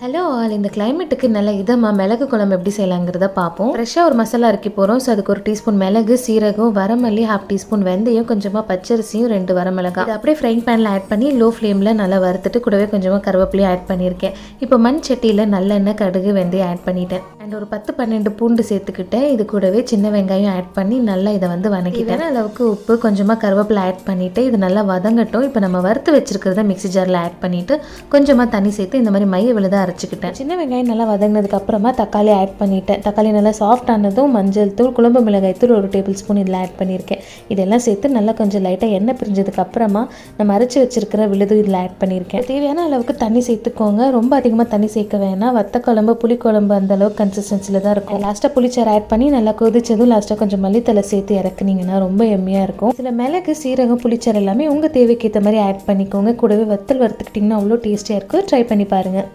Hello all இந்த கிளைமேட்டுக்கு நல்ல இதமாக மிளகு குழம்பு எப்படி செய்யலாங்கிறத பார்ப்போம். ஃப்ரெஷ்ஷாக ஒரு மசாலா இறக்கி போகிறோம் ஸோ அதுக்கு ஒரு டீஸ்பூன் மிளகு சீரகம் வரமல்லி ஹாஃப் டீஸ்பூன் வெந்தயம் கொஞ்சமாக பச்சரிசியும் ரெண்டு வரமிளகா. இது அப்படியே ஃப்ரைங் பேனில் ஆட் பண்ணி லோ ஃப்ளேமில் நல்லா வறுத்துட்டு கூடவே கொஞ்சமாக கருவேப்பிலையும் ஆட் பண்ணியிருக்கேன். இப்போ மண் சட்டியில் நல்லெண்ணெய் கடுகு வெந்தயம் ஆட் பண்ணிட்டேன். அண்ட் ஒரு பத்து பன்னெண்டு பூண்டு சேர்த்துக்கிட்டேன் இது கூடவே சின்ன வெங்காயம் ஆட் பண்ணி நல்லா இதை வந்து வணக்கிட்டேன். அளவுக்கு உப்பு கொஞ்சமாக கருவேப்பிலை ஆட் பண்ணிவிட்டு இது நல்லா வதங்கட்டும். இப்போ நம்ம வறுத்து வச்சிருக்கிறத மிக்ஸி ஜாரில் ஆட் பண்ணிவிட்டு கொஞ்சமாக தண்ணி சேர்த்து இந்த மாதிரி மைய விழுதாக அரைச்சிக்கிட்டேன். சின்ன வெங்காயம் நல்லா வதங்கினதுக்கு அப்புறமா தக்காளி ஆட் பண்ணிட்டேன். தக்காளி நல்லா சாஃப்ட் ஆனதும் மஞ்சள் தூள் குழம்பு மிளகாய் தூள் ஒரு டேபிள் ஸ்பூன் இதில் ஆட் பண்ணியிருக்கேன். இதெல்லாம் சேர்த்து நல்லா கொஞ்சம் லைட்டாக எண்ணெய் பிரிஞ்சதுக்கு அப்புறமா நம்ம அரைச்சி வச்சிருக்கிற விழுது இதில் ஆட் பண்ணியிருக்கேன். தேவையான அளவுக்கு தண்ணி சேர்த்துக்கோங்க. ரொம்ப அதிகமாக தண்ணி சேர்க்க வேணாம். வத்த குழம்பு புளிக்குழம்பு அந்த அளவுக்கு கன்சிஸ்டன்சியில் தான் இருக்கும். லாஸ்ட்டாக புளிச்சாறு ஆட் பண்ணி நல்லா கொதிச்சதும் லாஸ்ட்டாக கொஞ்சம் மல்லித்தலை சேர்த்து இறக்குனீங்கன்னா ரொம்ப எம்மையாக இருக்கும். சில மிளகு சீரகம் புளிச்சாறு எல்லாமே உங்கள் தேவைக்கு ஏற்ற மாதிரி ஆட் பண்ணிக்கோங்க. கூடவே வத்தல் வறுத்துக்கிட்டிங்கன்னா அவ்வளோ டேஸ்டியாக இருக்கும். ட்ரை பண்ணி பாருங்கள்